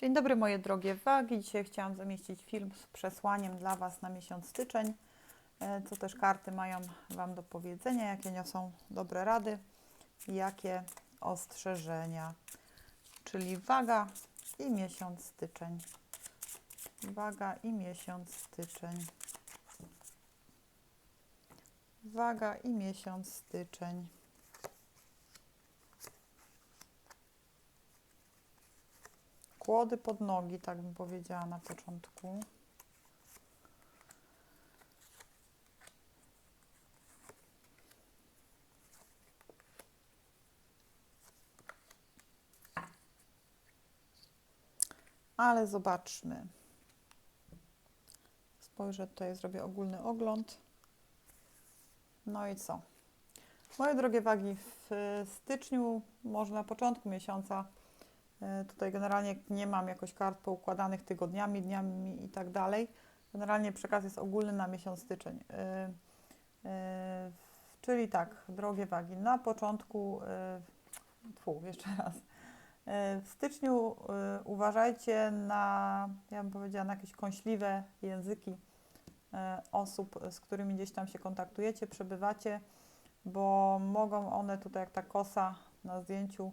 Dzień dobry moje drogie wagi. Dzisiaj chciałam zamieścić film z przesłaniem dla Was na miesiąc styczeń, e, co też karty mają Wam do powiedzenia, jakie niosą dobre rady, jakie ostrzeżenia. Czyli waga i miesiąc styczeń. Waga i miesiąc styczeń. Waga i miesiąc styczeń. Kłody pod nogi, tak bym powiedziała na początku. Ale zobaczmy. Spojrzę tutaj, zrobię ogólny ogląd. No i co? Moje drogie wagi, w styczniu, może na początku miesiąca, Tutaj generalnie nie mam jakoś kart poukładanych tygodniami, dniami i tak dalej. Generalnie przekaz jest ogólny na miesiąc styczeń. E, e, Czyli tak, drogie wagi, na początku, tfu, jeszcze raz. E, W styczniu e, uważajcie na, ja bym powiedziała, na jakieś kąśliwe języki e, osób, z którymi gdzieś tam się kontaktujecie, przebywacie, bo mogą one tutaj jak ta kosa na zdjęciu,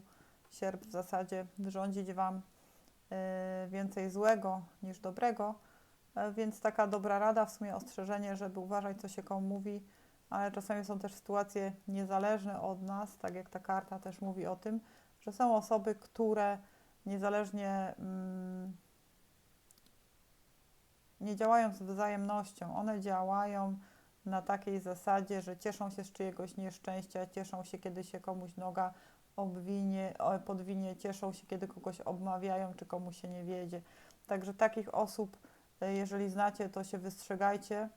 sierp w zasadzie wyrządzić Wam y, więcej złego niż dobrego. E, Więc taka dobra rada, w sumie ostrzeżenie, żeby uważać, co się komu mówi, ale czasami są też sytuacje niezależne od nas, tak jak ta karta też mówi o tym, że są osoby, które niezależnie mm, nie działają z wzajemnością, one działają na takiej zasadzie, że cieszą się z czyjegoś nieszczęścia, cieszą się, kiedy się komuś noga obwinie, podwinie, cieszą się, kiedy kogoś obmawiają, czy komuś się nie wiedzie. Także takich osób, e, jeżeli znacie, to się wystrzegajcie,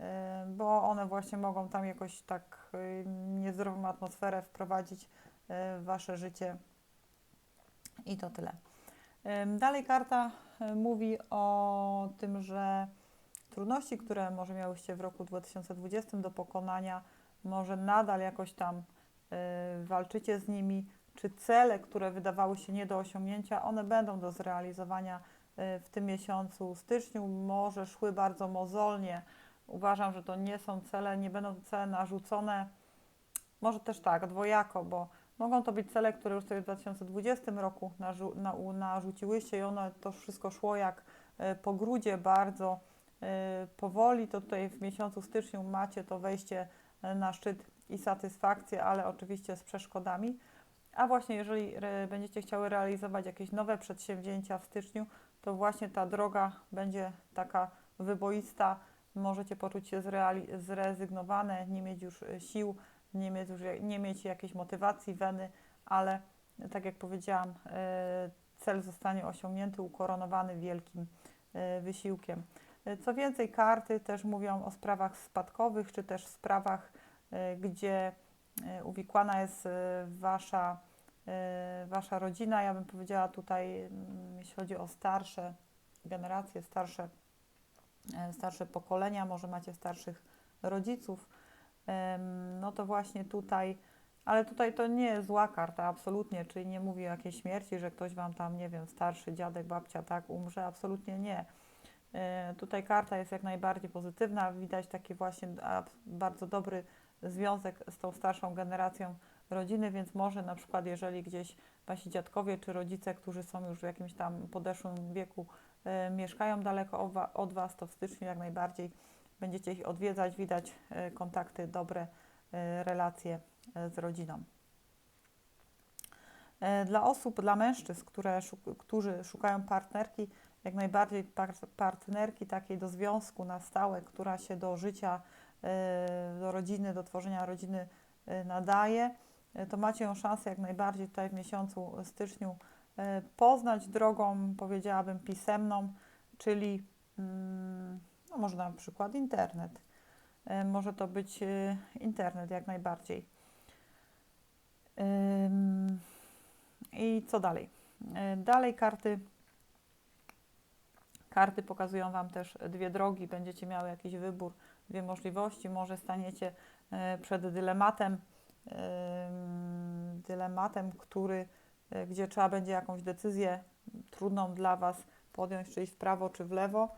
e, bo one właśnie mogą tam jakoś tak e, niezdrową atmosferę wprowadzić w wasze życie. I to tyle. Dalej karta mówi o tym, że trudności, które może miałyście w roku 2020 do pokonania, może nadal jakoś tam walczycie z nimi, czy cele, które wydawały się nie do osiągnięcia, one będą do zrealizowania y, w tym miesiącu. Styczniu może szły bardzo mozolnie. Uważam, że to nie są cele, nie będą cele narzucone. Może też tak, dwojako, bo mogą to być cele, które już sobie w 2020 roku narzu- na, narzuciłyście i ono to wszystko szło jak y, po grudzie bardzo y, powoli. To tutaj w miesiącu styczniu macie to wejście y, na szczyt i satysfakcję, ale oczywiście z przeszkodami. A właśnie jeżeli będziecie chciały realizować jakieś nowe przedsięwzięcia w styczniu, to właśnie ta droga będzie taka wyboista. Możecie poczuć się zrezygnowane, nie mieć już y, sił, nie mieć, już, nie mieć jakiejś motywacji, weny, ale tak jak powiedziałam, y, cel zostanie osiągnięty, ukoronowany wielkim y, wysiłkiem. Co więcej, karty też mówią o sprawach spadkowych, czy też sprawach, gdzie y, uwikłana jest y, wasza, wasza rodzina. Ja bym powiedziała tutaj, mm, jeśli chodzi o starsze generacje, starsze, e, starsze pokolenia, może macie starszych rodziców, no to właśnie tutaj, ale tutaj to nie jest zła karta, absolutnie, czyli nie mówi o jakiejś śmierci, że ktoś wam tam, nie wiem, starszy dziadek, babcia, tak, umrze, absolutnie nie. E, Tutaj karta jest jak najbardziej pozytywna, widać taki właśnie bardzo dobry związek z tą starszą generacją rodziny, więc może na przykład jeżeli gdzieś wasi dziadkowie czy rodzice, którzy są już w jakimś tam podeszłym wieku, e, mieszkają daleko od wa- od was, to w styczniu jak najbardziej będziecie ich odwiedzać, widać e, kontakty, dobre e, relacje e, z rodziną. Dla osób, dla mężczyzn, które, którzy szukają partnerki, jak najbardziej par- partnerki takiej do związku na stałe, która się do życia, do rodziny, do tworzenia rodziny e, nadaje, e, to macie ją szansę jak najbardziej tutaj w miesiącu styczniu e, poznać drogą, powiedziałabym, pisemną, czyli mm, no może na przykład internet. E, Może to być e, internet jak najbardziej. I co dalej? E, Dalej karty Karty pokazują Wam też dwie drogi, będziecie miały jakiś wybór, dwie możliwości, może staniecie e, przed dylematem, em, dylematem, który, e, gdzie trzeba będzie jakąś decyzję trudną dla Was podjąć, czy iść w prawo, czy w lewo,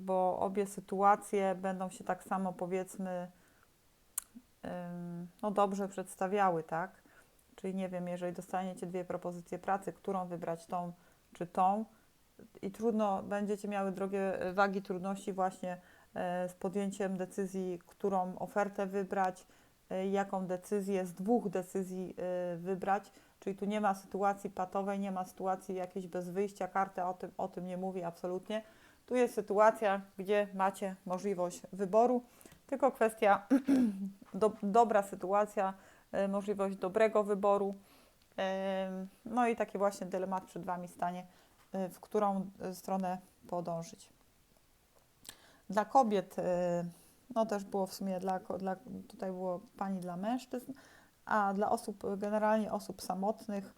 bo obie sytuacje będą się tak samo, powiedzmy, no dobrze przedstawiały, tak? Czyli nie wiem, jeżeli dostaniecie dwie propozycje pracy, którą wybrać, tą czy tą, i trudno, będziecie miały drogie e, wagi trudności właśnie e, z podjęciem decyzji, którą ofertę wybrać, e, jaką decyzję z dwóch decyzji wybrać. Czyli tu nie ma sytuacji patowej, nie ma sytuacji jakiejś bez wyjścia, karta o tym, o tym nie mówi absolutnie. Tu jest sytuacja, gdzie macie możliwość wyboru, tylko kwestia do, dobra sytuacja, możliwość dobrego wyboru. No i taki właśnie dylemat przed Wami stanie, w którą y, stronę podążyć. Dla kobiet, y, no też było w sumie dla, dla tutaj było pani dla mężczyzn, a dla osób, generalnie osób samotnych,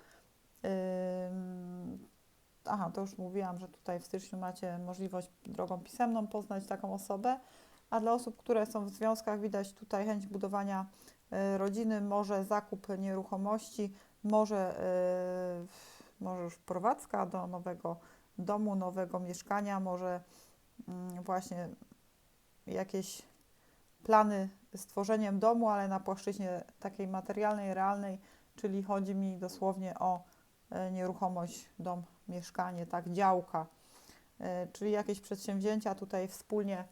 ym, aha, to już mówiłam, że tutaj w styczniu macie możliwość drogą pisemną poznać taką osobę, a dla osób, które są w związkach, widać tutaj chęć budowania y, rodziny, może zakup nieruchomości, może, y, może już prowadzka do nowego domu, nowego mieszkania, może mm, właśnie jakieś plany z tworzeniem domu, ale na płaszczyźnie takiej materialnej, realnej, czyli chodzi mi dosłownie o e, nieruchomość, dom, mieszkanie, tak, działka, E, czyli jakieś przedsięwzięcia tutaj wspólnie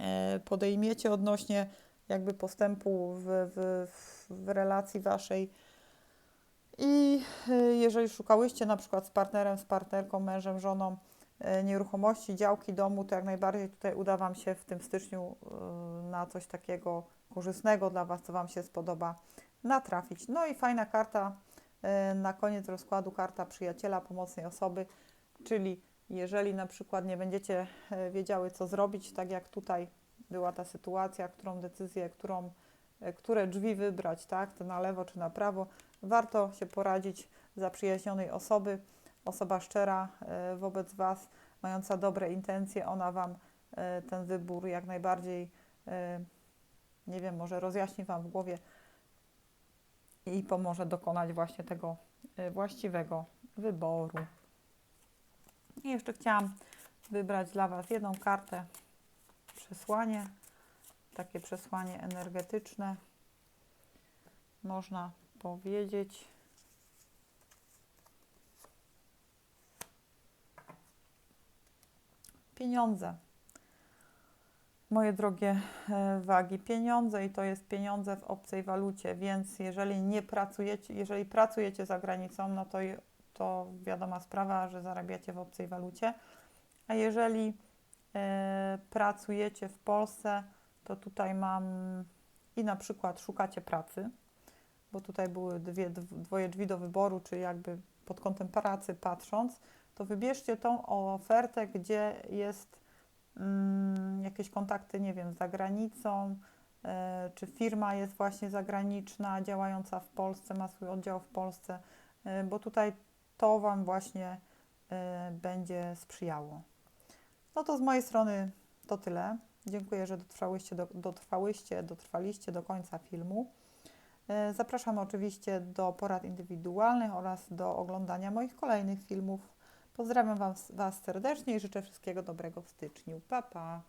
e, podejmiecie odnośnie jakby postępu w, w, w relacji waszej. I e, jeżeli szukałyście na przykład z partnerem, z partnerką, mężem, żoną e, nieruchomości, działki, domu, to jak najbardziej tutaj uda Wam się w tym styczniu e, na coś takiego korzystnego dla Was, co Wam się spodoba, natrafić. No i fajna karta na koniec rozkładu, karta przyjaciela, pomocnej osoby, czyli jeżeli na przykład nie będziecie wiedziały, co zrobić, tak jak tutaj była ta sytuacja, którą decyzję, którą, które drzwi wybrać, tak, to na lewo czy na prawo, warto się poradzić zaprzyjaźnionej osoby, osoba szczera e, wobec Was, mająca dobre intencje, ona Wam e, ten wybór jak najbardziej, e, nie wiem, może rozjaśni Wam w głowie i pomoże dokonać właśnie tego e, właściwego wyboru. I jeszcze chciałam wybrać dla Was jedną kartę, przesłanie, takie przesłanie energetyczne, można powiedzieć. Pieniądze. Moje drogie e, wagi, pieniądze i to jest pieniądze w obcej walucie, więc jeżeli nie pracujecie, jeżeli pracujecie za granicą, no to, to wiadoma sprawa, że zarabiacie w obcej walucie, a jeżeli e, pracujecie w Polsce, to tutaj mam i na przykład szukacie pracy, bo tutaj były dwie, dw- dwoje drzwi do wyboru, czy jakby pod kątem pracy patrząc, to wybierzcie tą ofertę, gdzie jest mm, jakieś kontakty, nie wiem, za granicą, e, czy firma jest właśnie zagraniczna, działająca w Polsce, ma swój oddział w Polsce, e, bo tutaj to Wam właśnie e, będzie sprzyjało. No to z mojej strony to tyle. Dziękuję, że dotrwałyście, do, dotrwałyście, dotrwaliście do końca filmu. E, Zapraszam oczywiście do porad indywidualnych oraz do oglądania moich kolejnych filmów. Pozdrawiam was, Was serdecznie i życzę wszystkiego dobrego w styczniu. Pa, pa!